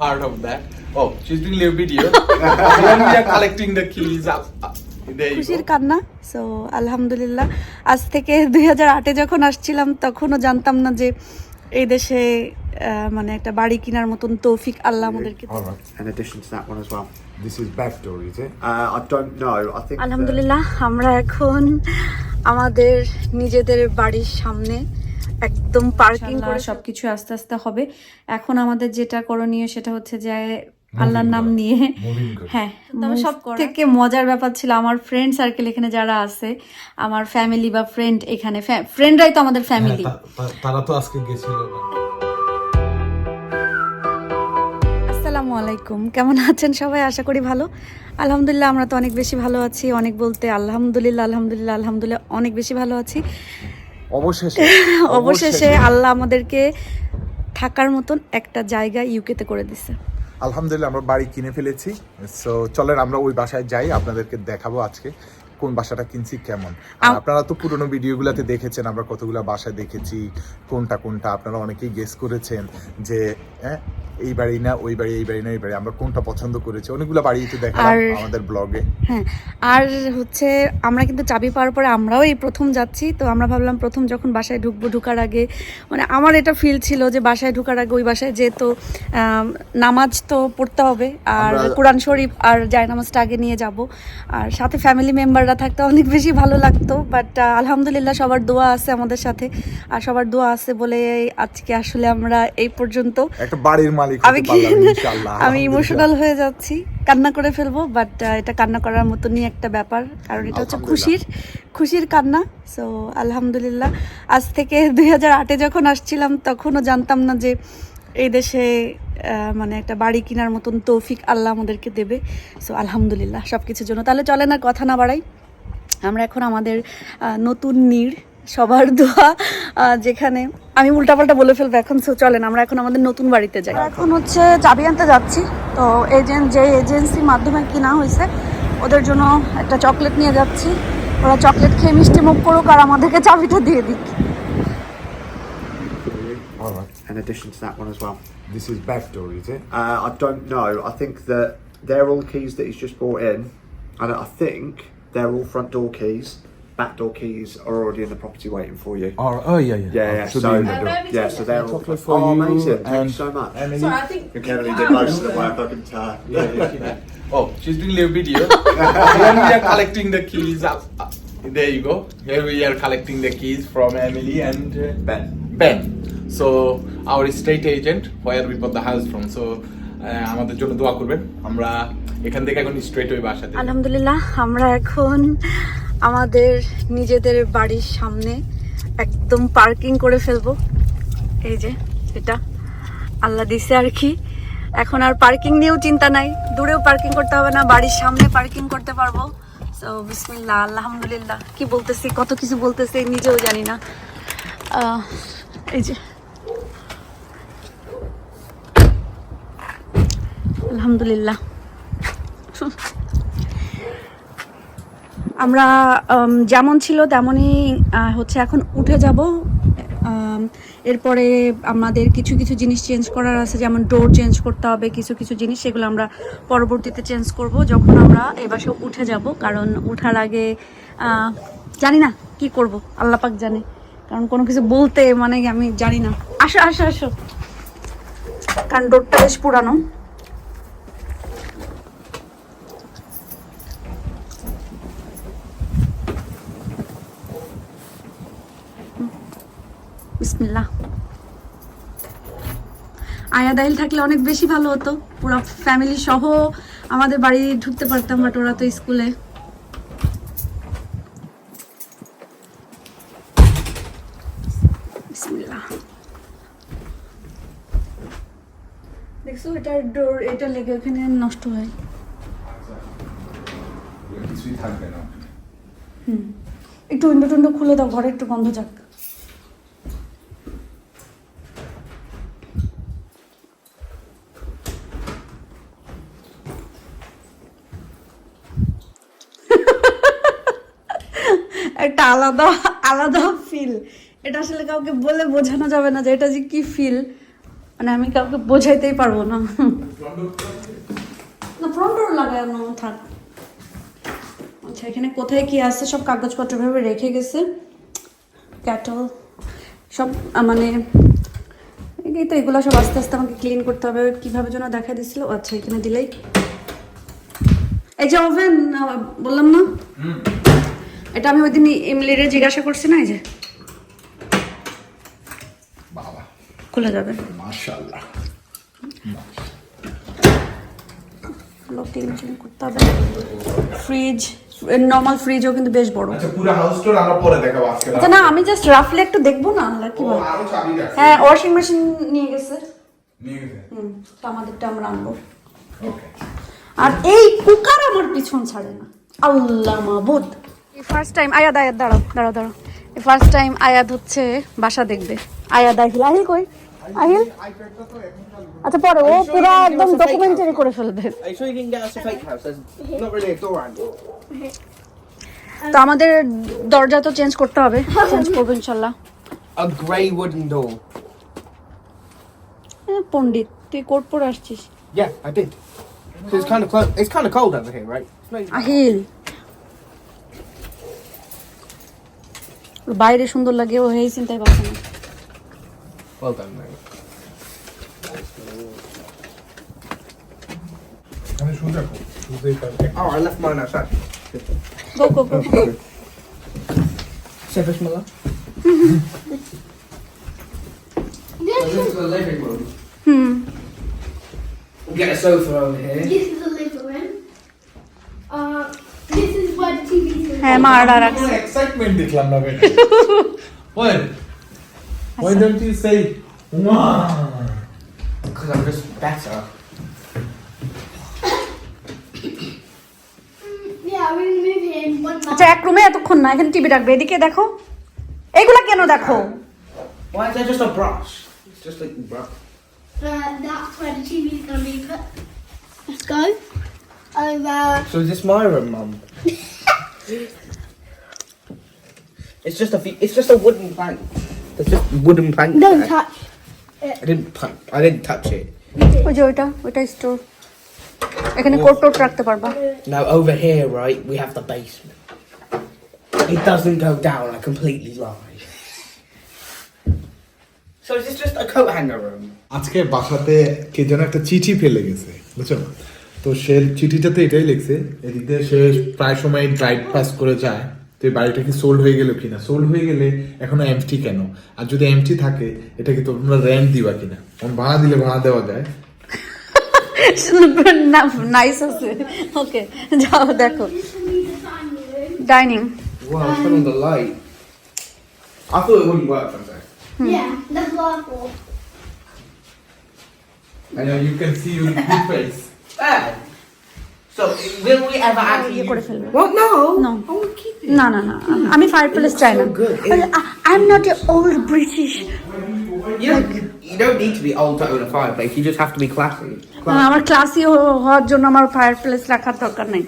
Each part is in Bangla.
part of that. Oh, she's doing a video. we are collecting the keys uh, uh, up. খুশির কান্না? সো আলহামদুলিল্লাহ। আজ থেকে দুই হাজার আটে যখন আসছিলাম তখনও জানতাম না যে এই দেশে মানে একটা বাড়ি কেনার মতন তৌফিক আল্লাহ আমাদেরকে আলহামদুলিল্লাহ আমরা এখন আমাদের নিজেদের বাড়ির সামনে একদম পার্কিং করে সবকিছু আস্তে আস্তে হবে। এখন আমাদের যেটা করণীয় সেটা হচ্ছে যে আল্লাহর নাম নিয়ে। হ্যাঁ তবে সব থেকে মজার ব্যাপার ছিল আমার ফ্রেন্ড সার্কেল এখানে যারা আছে আমার ফ্যামিলি বা ফ্রেন্ড এখানে ফ্রেন্ডরাই তো আমাদের ফ্যামিলি তারা তো আজকে গেছিল। না। আসসালামু আলাইকুম কেমন আছেন সবাই? আশা করি ভালো। আলহামদুলিল্লাহ আমরা তো অনেক বেশি ভালো আছি। অনেক বলতে আলহামদুলিল্লাহ আলহামদুলিল্লাহ আলহামদুলিল্লাহ অনেক বেশি ভালো আছি। অবশেষে অবশেষে আল্লাহ আমাদেরকে থাকার মতন একটা জায়গা ইউকেতে করে দিছে। আলহামদুলিল্লাহ আমরা বাড়ি কিনে ফেলেছি। সো চলেন আমরা ওই বাসায় যাই আপনাদেরকে দেখাবো আজকে কোন বাসাটা কিনছি কেমন। আর আপনারা তো পুরোনো ভিডিওগুলোতে দেখেছেন আমরা কতগুলো বাসা দেখেছি কোনটা কোনটা আপনারা অনেকেই গেস করেছেন যে হ্যাঁ এই বাড়ি না ওই বাড়ি এই বাড়ি না এই বাড়ি। আমরা কোনটা পছন্দ করেছি? অনেকগুলো বাড়ি তো দেখালাম আমাদের ব্লগে হ্যাঁ আর হচ্ছে আমরা কিন্তু চাবি পাওয়ার পরে আমরাও এই প্রথম যাচ্ছি। তো আমরা ভাবলাম প্রথম যখন বাসায় ঢুকবো ঢুকার আগে মানে আমার এটা ফিল ছিল যে বাসায় ঢুকার আগে ওই বাসায় নামাজ তো পড়তে হবে আর কোরআন শরীফ আর জায়নামাজটা আগে নিয়ে যাব। আর সাথে ফ্যামিলি মেম্বাররা থাকতে অনেক বেশি ভালো লাগতো বাট আলহামদুলিল্লাহ সবার দোয়া আছে আমাদের সাথে। আর সবার দোয়া আছে বলে আজকে আসলে আমরা এই পর্যন্ত একটা বাড়ির মালিক। আমি কি আমি ইমোশনাল হয়ে যাচ্ছি। কান্না করে ফেলব বাট এটা কান্না করার মতনই একটা ব্যাপার কারণ এটা হচ্ছে খুশির খুশির কান্না। সো আলহামদুলিল্লাহ। আজ থেকে দুই হাজার আটে যখন আসছিলাম তখনও জানতাম না যে এই দেশে মানে একটা বাড়ি কেনার মতন তৌফিক আল্লাহ আমাদেরকে দেবে। সো আলহামদুলিল্লাহ সব কিছুর জন্য। তাহলে চলে না কথা না বাড়াই। আমরা এখন আমাদের নতুন নীড়। সবার দোয়া যেখানে আমি উল্টাপাল্টা বলে ফেলব এখন so চলেন আমরা এখন আমাদের নতুন বাড়িতে যাই এখন হচ্ছে চাবি আনতে যাচ্ছি তো এজেন্ট যে এজেন্সির মাধ্যমে কিনা হয়েছে ওদের জন্য একটা চকলেট নিয়ে যাচ্ছি ওরা চকলেট খেয়ে মিষ্টি মুখ করুক আর আমাদেরকে চাবিটা দিয়ে দিক In addition to that one as well. This is back door, is it? Uh, I don't know. I think that they're all keys that he's just brought in, and I think they're all front door keys. Back door keys are already in the property waiting for you. Oh, oh yeah, yeah. Yeah, yeah. Should So, be in the door. yeah, so they're all. Chocolate for oh, you amazing! Thank and you so much. Emily. Sorry, I think And Kennedy did most of the work. I can tell. Yeah, yeah, yeah. Oh, she's doing live video. when we are collecting the keys, uh, uh, there you go. Here we are collecting the keys from Emily and uh, Ben. Ben. So our estate agent, where we bought the house from. So uh, আমাদের জন্য দোয়া করবেন আমরা এখান থেকে এখন স্ট্রেট ওই বাসাতে যাবো। আলহামদুলিল্লাহ আমরা এখন আমাদের নিজেদের বাড়ির সামনে একদম পার্কিং করে ফেলব। এই যে, এটা আল্লাহ দিছে আর কি। এখন আর পার্কিং নিয়েও চিন্তা নাই। দূরেও পার্কিং করতে হবে না, বাড়ির সামনে পার্কিং করতে পারব। সো বিসমিল্লাহ, আলহামদুলিল্লাহ। কি বলতেছি, কত কিছু বলতেছি, নিজেও জানি না। এই যে। আলহামদুলিল্লাহ। আমরা যেমন ছিল তেমনই হচ্ছে এখন উঠে যাব। এরপরে আমাদের কিছু কিছু জিনিস চেঞ্জ করার আছে, যেমন ডোর চেঞ্জ করতে হবে, কিছু কিছু জিনিস, সেগুলো আমরা পরবর্তীতে চেঞ্জ করব যখন আমরা এ বাসে উঠে যাব। কারণ ওঠার আগে জানি না কি করব, আল্লাহ পাক জানে। কারণ কোনো কিছু বলতে মানে আমি জানি না। আসো আসো আসো। কারণ ডোরটা বেশ পুরানো। আয়া থাকলে অনেক বেশি ভালো হতো। পুরো ফ্যামিলি সহ আমাদের বাড়ি ঢুকতে পারতাম বাট ওরা তো স্কুলে। দেখছ এটার ডোর এটা লেগে ওখানে নষ্ট হয়। একটু উইন্ডো টুইন্ডো খুলে দাও ঘরে একটু গন্ধ যাক। একটা আলাদা আলাদা ফিল এটা আসলে কাউকে বলে বোঝানো যাবে না যে এটা যে কি ফিল মানে আমি কাউকে বোঝাইতেই পারব না। না ফ্রন্ট ডোর লাগানো থাক। আচ্ছা এখানে কোথায় কি আছে? সব কাগজপত্র ভাবে রেখে গেছে। ক্যাটল সব মানে এই তো এগুলো সব আস্তে আস্তে আমাকে ক্লিন করতে হবে। কীভাবে যেন দেখা দিছিল ও আচ্ছা এখানে দিলেই। এই যে ওভেন বললাম না? এটা আমি ওই দিন ইমলিরে জিজ্ঞাসা করছি না এই যে। বাবা। খুলে যাবে। মাশাআল্লাহ। করতে হবে। ফ্রিজ নর্মাল ফ্রিজও কিন্তু বেশ বড়। আচ্ছা পুরো হাউস টুর আমরা পরে দেখাবো আজকে। আচ্ছা না আমি জাস্ট রাফলি একটু দেখব না কি বল। আরও রাখছে হ্যাঁ ওয়াশিং মেশিন নিয়ে গেছে। নিয়ে গেছে। হুম তো আমাদেরটা আমরা আনব। আর এই কুকার আমার পিছন ছাড়ে না। আল্লাহ মাবুদ। ফার্স্ট টাইম দাঁড়াও দাঁড়াও দাঁড়াও। ফার্স্ট টাইম আয়াদ হচ্ছে বাসা দেখবে। আয়াদ আমাদের দরজা তো চেঞ্জ করতে হবে চেঞ্জ করব ইনশাল্লাহ। পন্ডিত তুই কোট পরে আসছিস। Yeah. বাইরে সুন্দর লাগে ও এই চিন্তায় পাচ্ছে না Oh, Bismillah. This, is the living room. Hmm We'll get a sofa over here. this is the living room. Uh, হ্যাঁ মা আর আর কোনো এক্সাইটমেন্ট দেখলাম না বেটা Why? Why don't you say wow? Because I'm just better. Yeah, we move here in one আচ্ছা month. এক রুমে এতক্ষণ না এখানে টিভি রাখবে এদিকে দেখো এগুলা কেন দেখো Why is there just a brush? It's just like brush. Uh, that's where the TV is going to be put. Let's go. Over. So is this my room, Mum? it's just a. fe- It's just a wooden plank. There's just wooden plank. Don't there. touch. I didn't. tou- I didn't touch it. ওই যে ওইটা ওইটা স্টোর এখানে কোট টোট রাখতে পারবা Now over here, right, we have the basement. It doesn't go down. I completely lied. So is this just a coat hanger room? আজকে বাসাতে কে যেন একটা চিঠি ফেলে গেছে বুঝছো তো সে চিঠিটাতে এটাই লিখছে এদিকে সে প্রায় সময় ড্রাইভ পাস করে যায় তো এই বাড়িটা কি সোল্ড হয়ে গেল কিনা। সোল্ড হয়ে গেলে এখনও এমটি কেন? আর যদি এমটি থাকে এটা কি তোমরা রেন্ট দিবা কিনা? কারণ ভাড়া দিলে ভাড়া দেওয়া যায়। না নাইস আছে। ওকে যাও দেখো. Dining. I know you can see your face Dad. So will we ever actually? ইয়ে করে use- ফেলবে What? No. No. I want to keep it. না না না আমি ফায়ার প্লেস চাই না so good. I am not a old British You don't, you don't need to be old to own a fireplace. You just have to be classy. আমার ক্লাসি হওয়ার জন্য আমার ফায়ার প্লেস রাখার দরকার নেই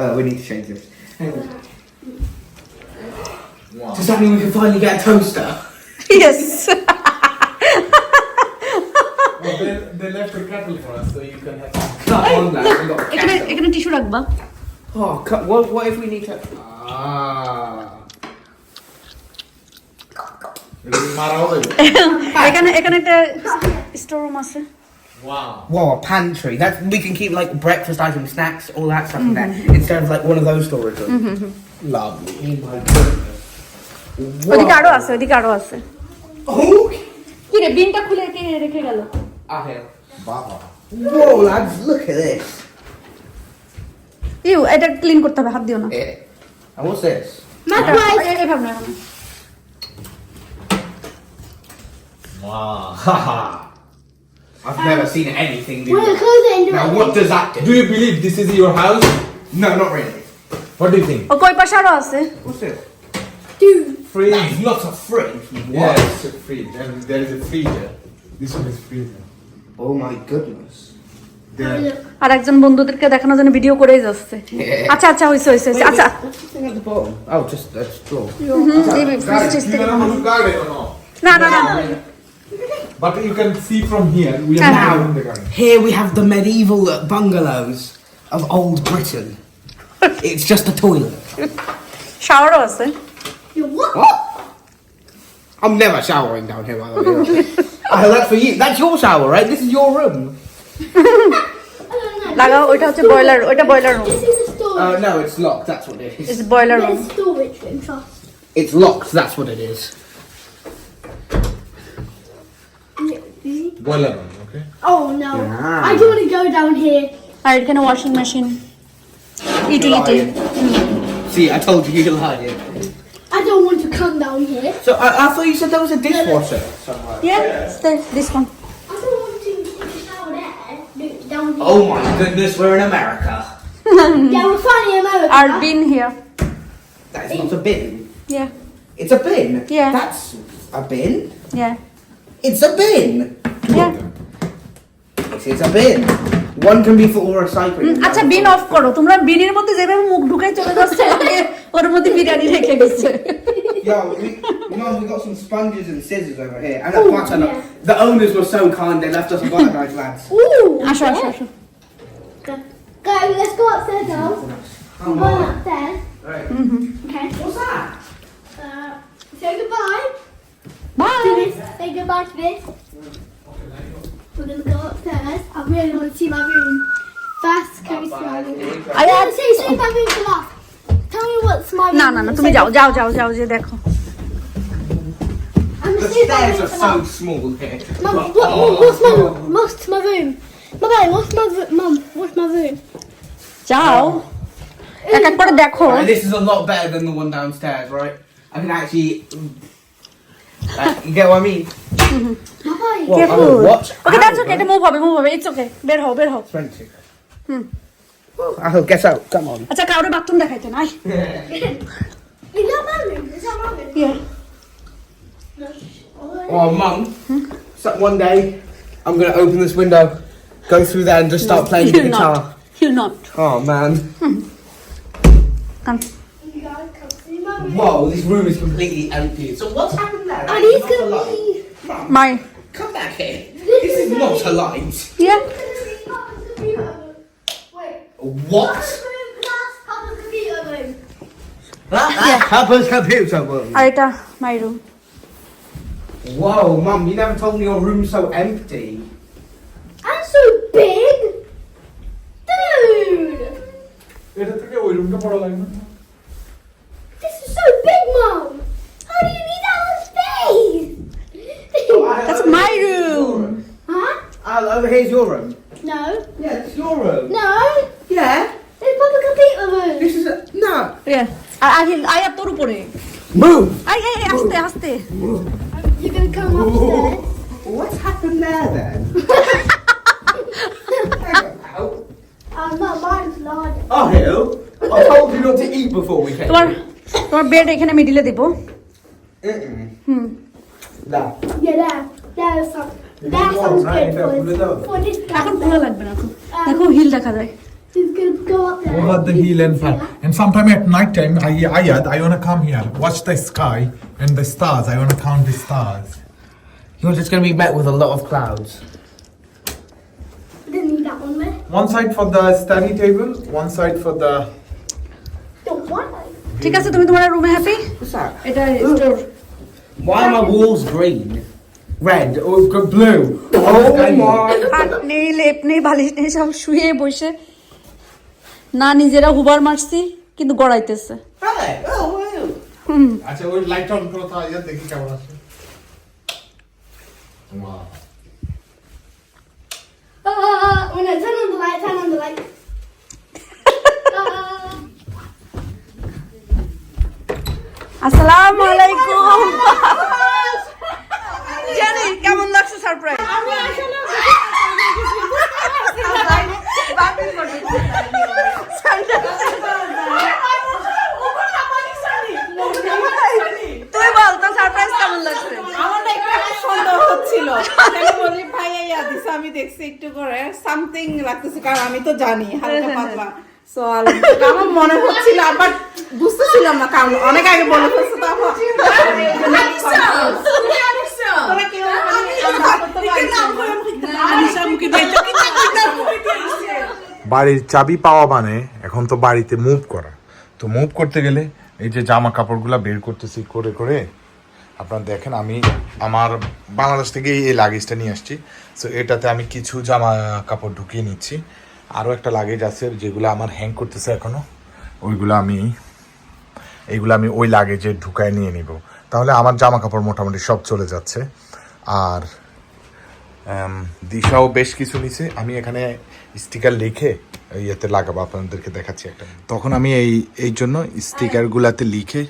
Uh, we need to change this. Does that mean we can finally get a toaster? Yes well, they, they left the kettle for us so you can have Not on that. We got এখানে kettle. এখানে টিস্যু রাখবা Oh, cut. What, what if we need to? Ah. মারাও দেবে এখানে এখানে একটা স্টোর রুম আছে wow Whoa, a pantry. That we can keep like breakfast items, snacks, all that stuff in there instead of like one of those storage rooms. Lovely. Oh my goodness. ওদিকে আরও আছে ওদিকে আরও আছে Oh. কি রে বিনটা খুলে কে রেখে গেল Ah, here. বাবা Whoa, lads, look at this. You এটা ক্লিন করতে হবে হাত দিও না Yeah. And what's this? Microwave. এ- এভাবে না এভাবে না। wow haha I've never seen anything do We're going to that. close it and do Now, it. what does that do? do you believe this is your house No, not really. what do you think ও কই পাশে আরো আছে What's this? Dude. fridge That's not a fridge. yeah it's a fridge and there is a freezer this one is freezer Oh my goodness. Have a look. আর একজন বন্ধুদেরকে দেখানোর জন্য ভিডিও করেই যাচ্ছে Yeah. আচ্ছা আচ্ছা হইছে হইছে হইছে। আচ্ছা What's the thing at the bottom? Oh, just that's floor. Hmm, এই ফ্রিজ Guys, টিজ you থেকে know how to guard it or not না না না But you can see from here, we are Now, not in the garden. here we have the medieval bungalows of old Britain. it's just a toilet. শাওয়ারও আছে You what? What? I'm never showering down here, by the way. oh, that's for you. That's your shower, right? This is your room. I don't know. লাগাও ওইটা হচ্ছে বয়লার ওইটা boiler room This is a storage. Oh no, it's locked. That's what it is. It's boiler room There's storage room, trust. It's locked. That's what it is. Boiler room, okay? Oh no. Yeah. I don't want to go down here. আর এখানে washing machine utility See, I told you you're lying. I don't want to come down here. So I, I thought you said there was a dishwasher somewhere. Yeah this one I don't want to take a shower there. Do it Down here. Oh my goodness, we're in America. Yeah, we're finally in America. R bin here That is not a bin. Yeah It's a bin. Yeah. That's a bin. Yeah It's a bin. Yeah This is a bin. One can be for recycling. আচ্ছা বিন অফ করো তোমরা বিনের মধ্যে যেভাবে মুখ ঢুকাই চলে যাচ্ছে আগে ওর মধ্যে বিরিয়ানি রেখে গেছে Yo, we, you know, we got some sponges and scissors over here, and a butter yeah. The owners were so kind, they left us a butter knife, lads. Ooh, Asher, Asher, Asher. Go, Go, let's go upstairs now. Come on upstairs. Right. Mm-hmm. Okay. What's that? Uh, say goodbye. Bye. Say goodbye to this. We're gonna go upstairs. I really want to see my room. First, can we see my room? I want to see my room for last Tell me what's my room. না না না তুমি যাও যাও যাও যাও যে দেখো I'm The gonna say my stairs room are to so last. small here. Mum, what, what, what's my what's my room? Mum, what's my room? Mum, what's my room? যাও এক এক করে দেখো Right, this is a lot better than the one downstairs, right? I can actually. Like, you get what I mean? Mama, What? Careful. Oh, what? Okay that's okay এটা মুভ হবে মুভ হবে ইটস ওকে বের হও বের হও Expensive. Oh, get out. Come on. আচ্ছা কাউরে বাথরুম দেখাইতে নাই is that my room? Is that my room? Yeah Oh, mum. So one day, I'm gonna open this window, go through there, and just start playing the you guitar. Not you not Oh man. Come You guys can see my room. Whoa, this room is completely empty. So what's happened there? And It's he's not a gonna light. be. Mum, my come back here. This This is is not a light. Yeah What? Papa's room plus Papa's computer room. Papa's computer room. আর এটা my room Whoa, mum, you never told me your room's so empty. And so big. Dude. এটা থেকে ওই রুমটা বড় লাগে না This is so big, Mum. How do you need that much space? That's my room huh? Uh, over here's your room. No. Yeah, it's your room. No. Yeah. It's Papa's computer room. This is a no. ইয়া আর আহিল আয় আর তোর উপরে Move. আয় আয় আয়, আস্তে আস্তে You're gonna come upstairs. What's happened there then? Um, no, mine's larger. Oh, Hill. I told you not to eat before we came. তোমার তোমার বেড এখানে মিডিলে দিব. হুম. Yeah. There sounds. That sounds good for, for this এখন. খোলা লাগবে না দেখো হিল দেখা যায় He's gonna go up there. Over the hill and far. And sometime at night time, I, Ayad, I wanna come here, watch the sky and the stars. I wanna count the stars. You're just going to be met with a lot of clouds. Didn't need that one there. One side for the study table, one side for the. Don't want it. ঠিক আছে তুমি তোমার রুমে হ্যাপি What's that? এটা store Why are my walls green? Red or g- blue? Oh my! খাট নেই লেপ নেই বালিশ নেই সব শুয়ে বসে না নিজেরা হুবার মারছি কিন্তু গড়াইতেছে! আচ্ছা ওই লাইট অন করো দেখি কেমন আছে। আসসালামু আলাইকুম জানি কেমন লাগছে সারপ্রাইজ তুই বল তোর সারপ্রাইজ কেমন লাগছে আমার না একটু একটু সন্দেহ আমি বলি ভাই ইয়া দিছে আমি দেখছি একটু করে সামথিং লাগতেছে কারণ আমি তো জানি হালকা পাতলা। সো আমার মনে হচ্ছিল বাট বুঝতেছিলাম না কারণ অনেক আগে বলে ফেলছে তো মানে দিয়েছে। বাড়ির চাবি পাওয়া মানে এখন তো বাড়িতে মুভ করা। তো মুভ করতে গেলে এই যে জামা কাপড়গুলো বের করতেছি করে করে আপনারা দেখেন, আমি আমার বাংলাদেশ থেকে এই লাগেজটা নিয়ে আসছি। সো এটাতে আমি কিছু জামা কাপড় ঢুকিয়ে নিচ্ছি। আরও একটা লাগেজ আছে যেগুলো আমার হ্যাং করতেছে এখনও ওইগুলো আমি, এইগুলো আমি ওই লাগেজে ঢুকায় নিয়ে নিব। তাহলে আমার জামা কাপড় মোটামুটি সব চলে যাচ্ছে। আর দিশাও বেশ কিছু নিছে। আমি এখানে স্টিকার লিখে ইয়েতে লাগাবো, আপনাদেরকে দেখাচ্ছি একটা। তখন আমি এই এই জন্য স্টিকারগুলাতে লিখে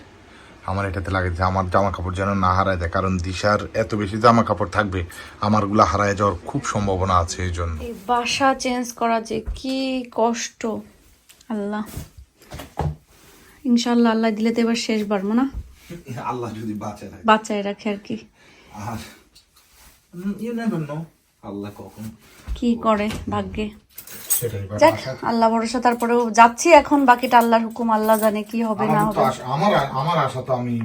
আমার এটাতে লাগে যে আমার জামা কাপড় যেন না হারায় দেয়। কারণ দিশার এত বেশি জামা কাপড় থাকবে আমারগুলা হারায় যাওয়ার খুব সম্ভাবনা আছে এই জন্য। বাসা চেঞ্জ করা যে কি কষ্ট। আল্লাহ। ইনশাল্লাহ আল্লাহ দিলে তো এবার শেষ বাড়বো না? আল্লাহ যদি বাঁচে থাকে বাচ্চায় রাখে আর কি। আর ইউ নেভার নো আল্লাহ কখন কি করে ভাগ্যে? যাক আল্লাহ ভরসা তারপরেও যাচ্ছি এখন বাকিটা আল্লাহর হুকুম আল্লাহ জানে কি হবে না হবে। আমার আমার আশা তো আমি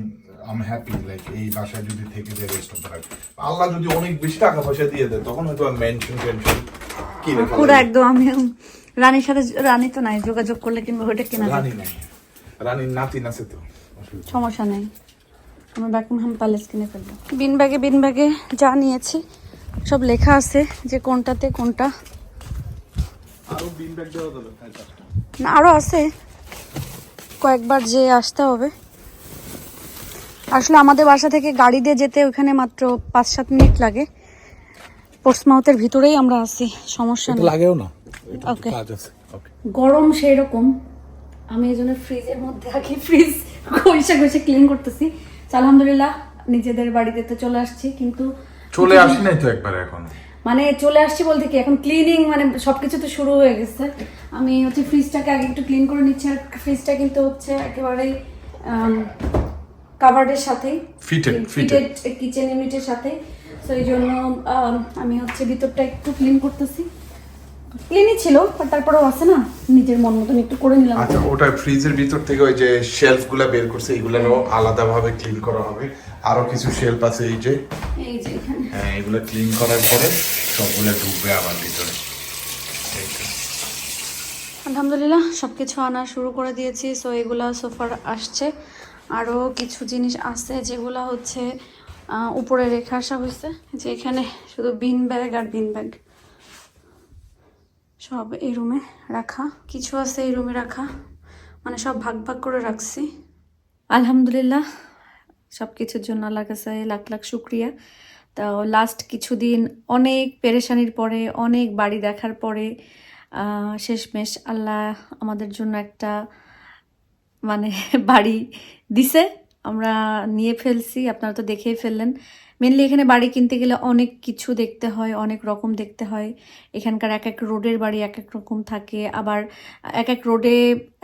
আমি হ্যাপি লাইক এই বাসায় যদি থেকে যায় রেস্ট অফ আল্লাহ যদি অনেক বেশি টাকা পয়সা দিয়ে দেয় তখন হয়তো মেনশন টেনশন কিনে পুরো একদম আমি রানীর সাথে রানী তো নাই যোগাযোগ করলে কিংবা ওইটা কিনা রানী নাই। রানীর নাতিন আছে তো সমস্যা নেই। আমি বাকিংহাম প্যালেস কিনে ফেলব। বিন ব্যাগে বিন ব্যাগে যা নিয়েছি সব লেখা আছে যে কোনটাতে কোনটা না আরও আছে। কয়েকবার যে আসতে হবে। আসলে আমাদের বাসা থেকে গাড়ি দিয়ে যেতে ওখানে মাত্র পাঁচ সাত মিনিট লাগে। পোস্টমাউথের ভিতরেই আমরা আছি সমস্যা নেই। লাগেও না। ওকে গরম সেই রকম আমি এই জন্য ফ্রিজের মধ্যে আগে ফ্রিজ ঘষে ঘষে ক্লিন করতেছি। আলহামদুলিল্লাহ নিজেদের বাড়িতে তো চলে আসছি কিন্তু চলে আসি নাই তো একবার এখন। মানে চলে আসছি বলতে কি এখন ক্লিনিং মানে সবকিছু তো শুরু হয়ে গেছে। আমি হচ্ছে ফ্রিজটাকে আগে একটু ক্লিন করে নিচ্ছি আর ফ্রিজটা কিন্তু হচ্ছে একেবারেই কাভার্ডের সাথে ফিটেড ফিটেড কিচেন ইউনিটের সাথে সো এই জন্য আমি হচ্ছে ভিতরটা একটু ক্লিন করতেছি। ক্লিনই ছিল but তারপরেও আছে না? নিজের মন মতন একটু করে নিলাম। আচ্ছা ওটা ফ্রিজের ভিতর থেকে ওই যে শেলফগুলা বের করছে এগুলারও আলাদা ভাবে ক্লিন করা হবে। আরও কিছু শেলফ আছে এই যে। এই যে এখানে। হ্যাঁ এগুলো ক্লিন করার পরে সবগুলো ঢুকবে আবার ভিতরে। আলহামদুলিল্লাহ সব কিছু আনা শুরু করে দিয়েছি সো এগুলা সোফার আসছে। আরও কিছু জিনিস আছে যেগুলা হচ্ছে উপরে রেখে আসা হয়েছে যে এখানে শুধু বিন ব্যাগ আর বিন ব্যাগ সব এই রুমে রাখা। কিছু আছে এই রুমে রাখা। মানে সব ভাগ ভাগ করে রাখছি। আলহামদুলিল্লাহ সব কিছুর জন্য আল্লাহর কাছে লাখ লাখ শুক্রিয়া। তো লাস্ট কিছুদিন অনেক পেরেশানির পরে, অনেক বাড়ি দেখার পরে শেষমেশ আল্লাহ আমাদের জন্য একটা মানে বাড়ি দিছে। আমরা নিয়ে ফেলছি, আপনারা তো দেখেই ফেললেন। মেনলি এখানে বাড়ি কিনতে গেলে অনেক কিছু দেখতে হয়, অনেক রকম দেখতে হয়। এখানকার এক এক রোডের বাড়ি এক এক রকম থাকে। আবার এক এক রোডে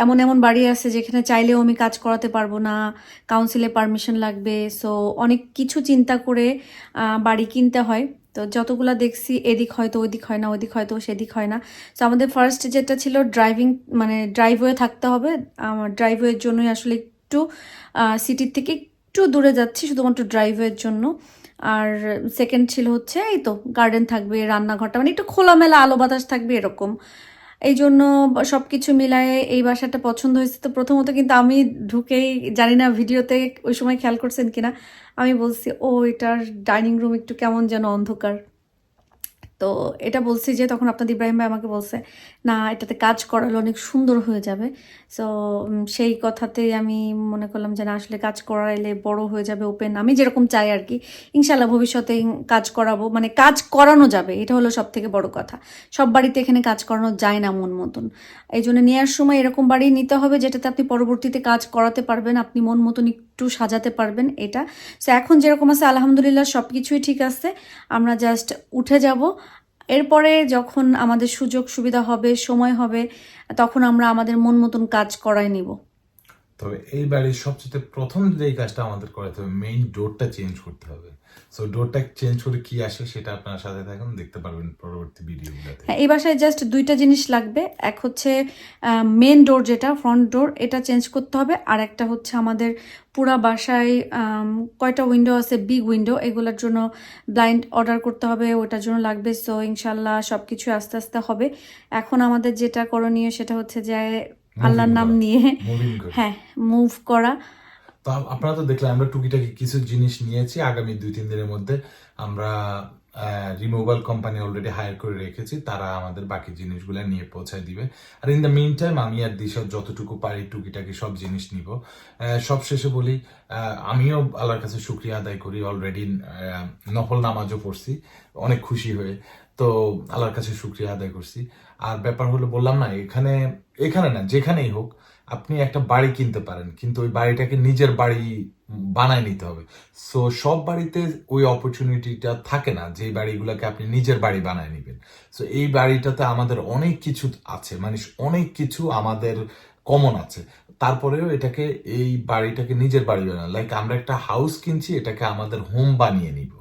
এমন এমন বাড়ি আছে যেখানে চাইলেও আমি কাজ করাতে পারব না কাউন্সিলে পারমিশন লাগবে। সো অনেক কিছু চিন্তা করে বাড়ি কিনতে হয়। তো যতগুলা দেখছি, এদিক হয়তো ওইদিক হয় না ওইদিক হয়তো সেদিক হয় না। তো আমাদের ফার্স্ট যেটা ছিল ড্রাইভিং মানে ড্রাইভওয়ে থাকতে হবে। আমার ড্রাইভওয়ের জন্যই আসলে একটু সিটির থেকে একটু দূরে যাচ্ছি শুধুমাত্র ড্রাইভের জন্য। আর সেকেন্ড ছিল হচ্ছে, এই তো গার্ডেন থাকবে, রান্নাঘরটা মানে একটু খোলামেলা আলো বাতাস থাকবে এরকম। এই জন্য সব কিছু মিলায়ে এই বাসাটা পছন্দ হয়েছে। তো প্রথমত কিন্তু আমি ঢুকেই, জানি না ভিডিওতে ওই সময় খেয়াল করছেন কিনা, আমি বলছি, ও, এটার ডাইনিং রুম একটু কেমন যেন অন্ধকার। তো এটা বলছি যে তখন আপনাদের ইব্রাহিম ভাই আমাকে বলছে, না, এটাতে কাজ করালে অনেক সুন্দর হয়ে যাবে। সো সেই কথাতেই আমি মনে করলাম যে না, আসলে কাজ করাইলে বড় হয়ে যাবে ওপেন আমি যেরকম চাই আর কি ইনশাল্লাহ ভবিষ্যতে কাজ করাবো। মানে কাজ করানো যাবে, এটা হলো সব থেকে বড় কথা। সব বাড়িতে এখানে কাজ করানো যায় না মন মতন। এই জন্য নেওয়ার সময় এরকম বাড়ি নিতে হবে যেটাতে আপনি পরবর্তীতে কাজ করাতে পারবেন। আপনি মন মতন একটু সাজাতে পারবেন এটা। সো এখন যেরকম আছে, আলহামদুলিল্লাহ সব কিছুই ঠিক আছে। আমরা জাস্ট উঠে যাব। এরপরে যখন আমাদের সুযোগ সুবিধা হবে, সময় হবে, তখন আমরা আমাদের মন মতন কাজ করাই নিব। তবে এই বাড়ির সবচেয়ে প্রথম যে কাজটা আমাদের করাতে হবে মেইন ডোরটা চেঞ্জ করতে হবে। সো ডোরটা চেঞ্জ করে কি আসে সেটা আপনার সাথে থাকুন দেখতে পারবেন পরবর্তী ভিডিওগুলোতে। হ্যাঁ এই বাসায় জাস্ট দুইটা জিনিস লাগবে। এক হচ্ছে মেন ডোর যেটা ফ্রন্ট ডোর এটা চেঞ্জ করতে হবে। আর একটা হচ্ছে আমাদের পুরা বাসায় কয়টা উইন্ডো আছে বিগ উইন্ডো এগুলোর জন্য ব্লাইন্ড অর্ডার করতে হবে ওটার জন্য লাগবে। সো ইনশাল্লাহ সব কিছু আস্তে আস্তে হবে। এখন আমাদের যেটা করণীয় সেটা হচ্ছে যে আল্লাহর নাম নিয়ে হ্যাঁ মুভ করা। তো আপনারা তো দেখলেন, আমরা টুকিটাকি কিছু জিনিস নিয়েছি। আগামী দুই, তিন দিনের মধ্যে আমরা রিমুভাল কোম্পানি অলরেডি হায়ার করে রেখেছি। তারা আমাদের বাকি জিনিসগুলো নিয়ে পৌঁছায় দিবে। আর ইন দ্য মেইন টাইম আমি আর দিশা যতটুকু পারি টুকিটাকি সব জিনিস নিব। সব শেষে বলি আমিও আল্লাহর কাছে শুক্রিয়া আদায় করি। অলরেডি নফল নামাজও পড়ছি। অনেক খুশি হয়ে। তো আল্লাহর কাছে শুক্রিয়া আদায় করছি। আর ব্যাপার হলো বললাম না, এখানে এখানে না, যেখানেই হোক, আপনি একটা বাড়ি কিনতে পারেন, কিন্তু ওই বাড়িটাকে নিজের বাড়ি বানায় নিতে হবে। সো সব বাড়িতে ওই অপরচুনিটিটা থাকে না যে বাড়িগুলোকে আপনি নিজের বাড়ি বানায় নেবেন। সো এই বাড়িটাতে আমাদের অনেক কিছু আছে মানে অনেক কিছু আমাদের কমন আছে। তারপরেও এটাকে, এই বাড়িটাকে নিজের বাড়ি বানানো লাইক আমরা একটা হাউস কিনছি, এটাকে আমাদের হোম বানিয়ে নিব।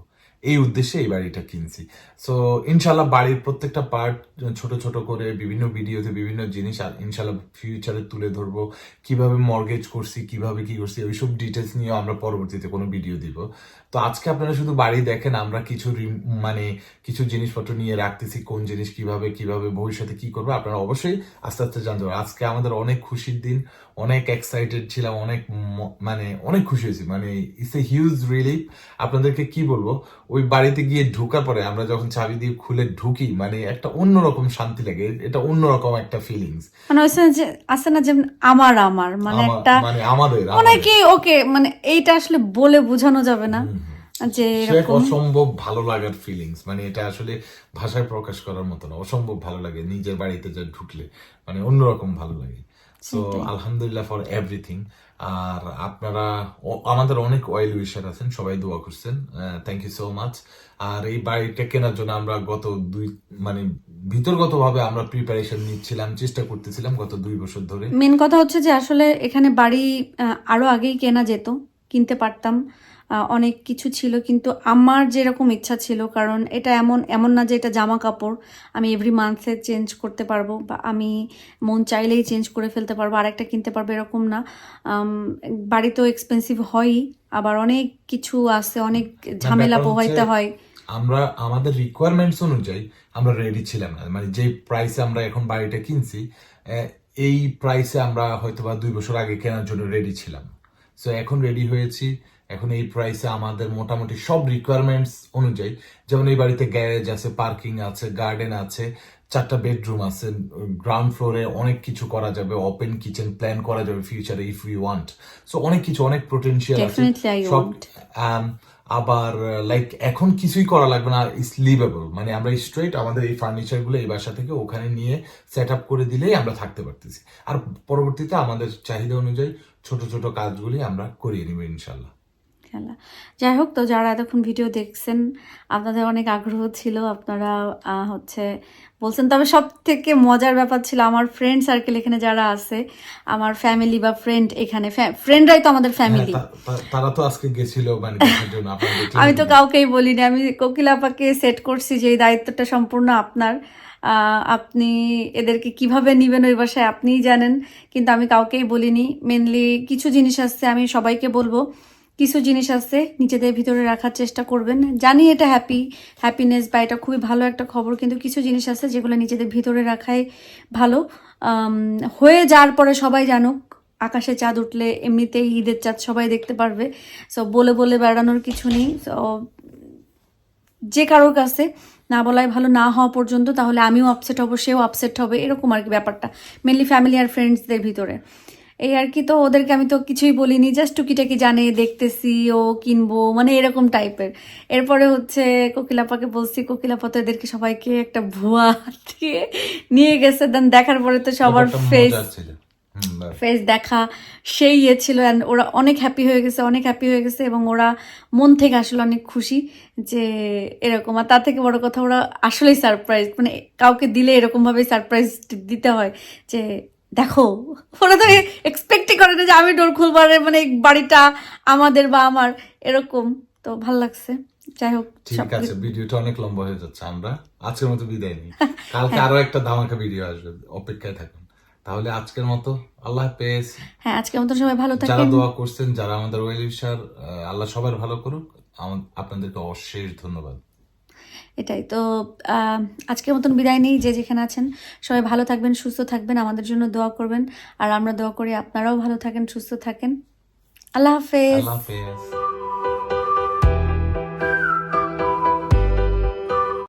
এই উদ্দেশ্যে এই বাড়িটা কিনছি। সো ইনশাল্লাহ বাড়ির প্রত্যেকটা পার্ট ছোট ছোট করে, বিভিন্ন ভিডিওতে বিভিন্ন জিনিস ইনশাল্লাহ ফিউচারে তুলে ধরবো। কীভাবে মর্গেজ করছি, কীভাবে কি করছি, ওইসব ডিটেলস নিয়ে আমরা পরবর্তীতে কোনো ভিডিও দিব। তো আজকে আপনারা শুধু বাড়ি দেখেন আমরা কিছু মানে কিছু জিনিসপত্র নিয়ে রাখতেছি কোন জিনিস কীভাবে কীভাবে ভবিষ্যতে কি করব আপনারা অবশ্যই আস্তে আস্তে জানতে পারবেন। আজকে আমাদের অনেক খুশির দিন অনেক এক্সাইটেড ছিলাম অনেক মানে অনেক খুশি হয়েছি। মানে ইটস এ হিউজ রিলিফ আপনাদেরকে কি বলব ওই বাড়িতে গিয়ে ঢোকার পরে আমরা যখন চাবি দিয়ে খুলে ঢুকি মানে একটা অন্যরকম শান্তি লাগে এটা অন্যরকম একটা ফিলিংস মানে যে আছে না যেমন আমার আমার মানে একটা মানে আমাদের আমাদের। অনেকে ওকে মানে এইটা আসলে বলে বোঝানো যাবে না। যে অসম্ভব ভালো লাগার ফিলিংস মানে এটা আসলে ভাষায় প্রকাশ করার মতো না অসম্ভব ভালো লাগে নিজের বাড়িতে যা ঢুকলে মানে অন্যরকম ভালো লাগে। সো আলহামদুলিল্লাহ ফর এভরিথিং আর আপনারা আমাদের অনেক অয়েল উইশার আছেন সবাই দোয়া করছেন। থ্যাংক ইউ সো মাচ আর এই বাড়িটা কেনার জন্য আমরা গত দুই মানে ভিতরগত ভাবে আমরা প্রিপারেশন নিচ্ছিলাম চেষ্টা করতেছিলাম গত দুই বছর ধরে। মেন কথা হচ্ছে যে আসলে এখানে বাড়ি আরও আগেই কেনা যেত কিনতে পারতাম। অনেক কিছু ছিল কিন্তু আমার যেরকম ইচ্ছা ছিল কারণ এটা এমন এমন না যে এটা জামা কাপড় আমি এভরি মান্থে চেঞ্জ করতে পারব বা আমি মন চাইলেই চেঞ্জ করে ফেলতে পারব আরেকটা কিনতে পারব এরকম না। আম, বাড়ি তো এক্সপেন্সিভ হয়ই আবার অনেক কিছু আছে অনেক ঝামেলা পোহাইতে হয়। আমরা আমাদের রিকোয়ারমেন্টস অনুযায়ী আমরা রেডি ছিলাম না। মানে যে প্রাইসে আমরা এখন বাড়িটা কিনছি এই প্রাইসে আমরা হয়তো বা দুই বছর আগে কেনার জন্য রেডি ছিলাম। সো এখন রেডি হয়েছি এখন এই প্রাইসে আমাদের মোটামুটি সব রিকোয়ারমেন্টস অনুযায়ী যেমন এই বাড়িতে গ্যারেজ আছে পার্কিং আছে গার্ডেন আছে চারটা বেডরুম আছে গ্রাউন্ড ফ্লোরে অনেক কিছু করা যাবে ওপেন কিচেন প্ল্যান করা যাবে ফিউচারে ইফ ইউ ওয়ান্ট সো অনেক কিছু অনেক পোটেনশিয়াল আছে। সব আবার লাইক এখন কিছুই করা লাগবে না ইস লিভেবল মানে আমরা স্ট্রেট আমাদের এই ফার্নিচারগুলো এই বাসা থেকে ওখানে নিয়ে সেট আপ করে দিলেই আমরা থাকতে পারতেছি। আর পরবর্তীতে আমাদের চাহিদা অনুযায়ী ছোট ছোট কাজগুলি আমরা করিয়ে নিব ইনশাল্লাহ খেলা। যাই হোক তো যারা এতক্ষণ ভিডিও দেখছেন আপনাদের অনেক আগ্রহ ছিল। আপনারা হচ্ছে বলছেন তবে সব থেকে মজার ব্যাপার ছিল আমার ফ্রেন্ড সার্কেল এখানে যারা আছে আমার ফ্যামিলি বা ফ্রেন্ড এখানে ফ্রেন্ডরাই তো আমাদের ফ্যামিলি তারা তো আজকে গেছিল মানে আমি তো কাউকেই বলিনি আমি কোকিলাপাকে সেট করছি যে এই দায়িত্বটা সম্পূর্ণ আপনার। আপনি এদেরকে কীভাবে নিবেন ওই বাসায় আপনিই জানেন কিন্তু আমি কাউকেই বলিনি। মেনলি কিছু জিনিস আসছে আমি সবাইকে বলব। কিছু জিনিস আছে নিজেদের ভিতরে রাখার চেষ্টা করবেন। জানি এটা হ্যাপি হ্যাপিনেস বা এটা খুবই ভালো একটা খবর, কিন্তু কিছু জিনিস আছে যেগুলো নিজেদের ভিতরে রাখাই ভালো। হয়ে যাওয়ার পরে সবাই জানুক, আকাশে চাঁদ উঠলে এমনিতেই ঈদের চাঁদ সবাই দেখতে পারবে। সো বলে বলে বেড়ানোর কিছু নেই। যে কারোর কাছে না বলাই ভালো না হওয়া পর্যন্ত, তাহলে আমিও আপসেট হব, সেও আপসেট হবে, এরকম আর কি ব্যাপারটা। মেনলি ফ্যামিলি আর ফ্রেন্ডসদের ভিতরে। এই আর কি তো ওদেরকে আমি তো কিছুই বলিনি জাস্ট টুকিটাকি জানে দেখতেছি ও কিনবো মানে এরকম টাইপের। এরপরে হচ্ছে কোকিলাপাকে বলছি কোকিলাপা তো এদেরকে সবাইকে একটা ভুয়া দিয়ে নিয়ে গেছে। দেন দেখার পরে তো সবার ফেস। ফেস দেখা সেই ইয়ে ছিল অ্যান্ড ওরা অনেক হ্যাপি হয়ে গেছে অনেক হ্যাপি হয়ে গেছে এবং ওরা মন থেকে আসলে অনেক খুশি যে এরকম। আর তার থেকে বড় কথা ওরা আসলেই সারপ্রাইজ মানে কাউকে দিলে এরকম ভাবে সারপ্রাইজ দিতে হয় যে দেখো ওরা তো এক্সপেক্টই করে না যে আমি ডোর খুলবার মানে বাড়িটা আমাদের বা আমার এরকম। তো ভালো লাগছে। যাই হোক ঠিক আছে ভিডিওটা অনেক লম্বা হয়ে যাচ্ছে। আমরা আজকের মতো বিদায় নিই। কালকে আরও একটা ধামাকা ভিডিও আসবে। অপেক্ষায় থাকুন। তাহলে আজকের মতো আল্লাহ হাফেজ। হ্যাঁ আজকের মতো সবাই ভালো থাকেন। যারা দোয়া করছেন যারা আমাদের ওয়েল উইশার আল্লাহ সবার ভালো করুক। আপনাদেরকে অশেষ ধন্যবাদ। এটাই। তো আজকের মতন বিদায় নেই যে যেখানে আছেন। সবাই ভালো থাকবেন, সুস্থ থাকবেন, আমাদের জন্য দোয়া করবেন। আর আমরা দোয়া করি আপনারাও ভালো থাকেন, সুস্থ থাকেন। আল্লাহ হাফেজ। আল্লাহ হাফেজ।